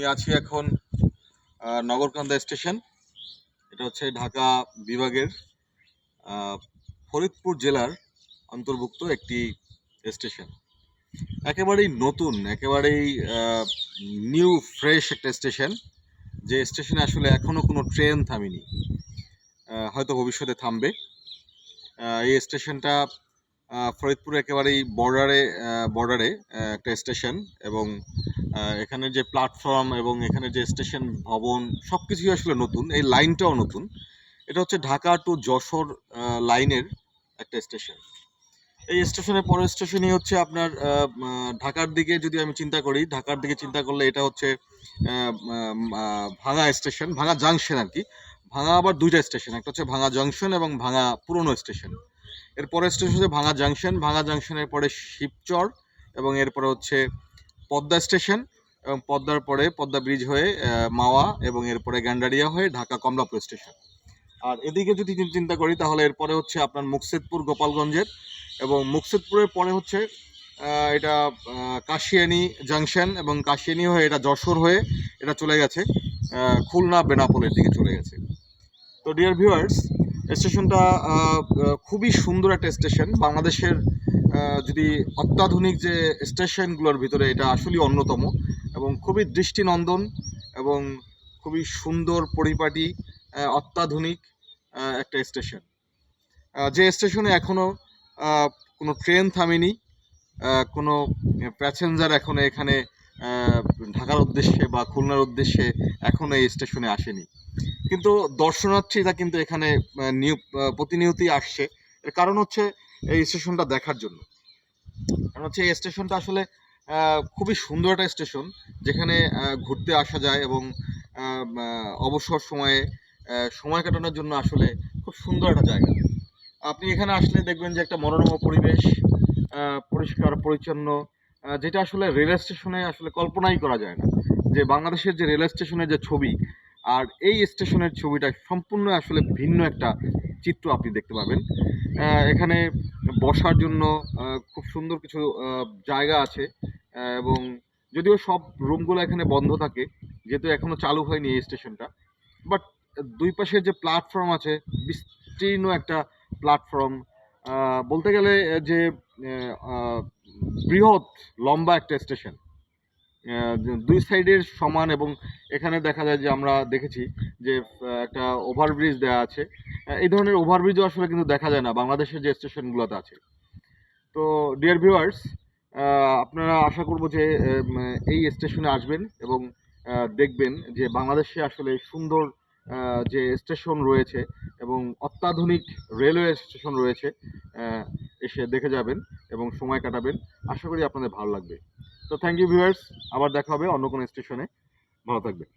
আমি আছি এখন নগরকান্দা স্টেশন। এটা হচ্ছে ঢাকা বিভাগের ফরিদপুর জেলার অন্তর্ভুক্ত একটি স্টেশন। একেবারেই নতুন, একেবারেই নিউ ফ্রেশ একটা স্টেশন। যে স্টেশনে আসলে এখনও কোনো ট্রেন থামেনি। হয়তো ভবিষ্যতে থামবে। এই স্টেশনটা ফরিদপুর একেবারেই বর্ডারে বর্ডারে একটা স্টেশন এবং এখানে যে প্ল্যাটফর্ম এবং এখানে যে স্টেশন ভবন সব কিছুই আসলে নতুন। এই লাইনটাও নতুন। এটা হচ্ছে ঢাকা টু যশোর লাইনের একটা স্টেশন এই স্টেশনের পরের স্টেশনই হচ্ছে আপনার ঢাকার দিকে যদি আমি চিন্তা করি, ঢাকার দিকে চিন্তা করলে এটা হচ্ছে ভাঙা স্টেশন ভাঙা জাংশন আর কি। ভাঙা আবার দুইটা স্টেশন একটা হচ্ছে ভাঙা জাংশন এবং ভাঙা পুরনো স্টেশন এর পরের স্টেশন হচ্ছে ভাঙা জাংশন ভাঙা জাংশনের পরে শিবচর এবং এরপরে হচ্ছে পদ্মা স্টেশন এবং পদ্মার পরে পদ্মা ব্রিজ হয়ে মাওয়া এবং এরপরে গ্যান্ডারিয়া হয়ে ঢাকা কমলাপুর স্টেশন আর এদিকে যদি চিন্তা করি, তাহলে এরপরে হচ্ছে আপনার মুকসেদপুর, গোপালগঞ্জের এবং মুকসেদপুরের পরে হচ্ছে এটা কাশিয়ানি জাংশন এবং কাশিয়ানি হয়ে এটা যশোর হয়ে এটা চলে গেছে খুলনা বেনাপোলের দিকে চলে গেছে। তো ডিয়ার ভিউয়ার্স স্টেশনটা খুবই সুন্দর একটা স্টেশন। বাংলাদেশের যদি অত্যাধুনিক যে স্টেশনগুলোর ভিতরে এটা আসলেই অন্যতম এবং খুবই দৃষ্টিনন্দন এবং খুবই সুন্দর পরিপাটি অত্যাধুনিক একটা স্টেশন। যে স্টেশনে এখনও আহ, কোনো ট্রেন থামেনি কোনো প্যাসেঞ্জার এখনও এখানে ঢাকার উদ্দেশ্যে বা খুলনার উদ্দেশ্যে এখনও এই স্টেশনে আসেনি। কিন্তু দর্শনার্থীরা কিন্তু এখানে প্রতিনিয়তই আসছে। এর কারণ হচ্ছে এই স্টেশনটা দেখার জন্য। কারণ হচ্ছে এই স্টেশনটা আসলে খুবই সুন্দর একটা স্টেশন, যেখানে ঘুরতে আসা যায় এবং অবসর সময়ে সময় কাটানোর জন্য আসলে খুব সুন্দর একটা জায়গা। আপনি এখানে আসলে দেখবেন যে একটা মনোরম পরিবেশ পরিষ্কার, পরিচ্ছন্ন যেটা আসলে রেল স্টেশনে আসলে কল্পনাই করা যায় না। যে বাংলাদেশের যে রেল স্টেশনের যে ছবি আর এই স্টেশনের ছবিটা সম্পূর্ণ আসলে ভিন্ন একটা চিত্র আপনি দেখতে পাবেন। এখানে বসার জন্য খুব সুন্দর কিছু জায়গা আছে। এবং যদিও সব রুমগুলো এখানে বন্ধ থাকে, যেহেতু এখনও চালু হয়নি এই স্টেশনটা। বাট দুই পাশের যে প্ল্যাটফর্ম আছে, বিস্তীর্ণ একটা প্ল্যাটফর্ম বলতে গেলে যে বৃহৎ লম্বা একটা স্টেশন। দুই সাইডের সমান এবং এখানে দেখা যায় যে আমরা দেখেছি যে একটা ওভারব্রিজ দেওয়া আছে। এই ধরনের ওভারব্রিজও আসলে কিন্তু দেখা যায় না, বাংলাদেশের যে স্টেশনগুলোতে আছে। তো ডিয়ার ভিউয়ার্স আপনারা আশা করব যে এই স্টেশনে আসবেন এবং দেখবেন যে বাংলাদেশে আসলে সুন্দর যে স্টেশন রয়েছে এবং অত্যাধুনিক রেলওয়ে স্টেশন রয়েছে এসে দেখে যাবেন এবং সময় কাটাবেন। আশা করি আপনাদের ভালো লাগবে। তো থ্যাংক ইউ ভিউয়ার্স আবার দেখা হবে অন্য কোনো স্টেশনে ভালো থাকবেন।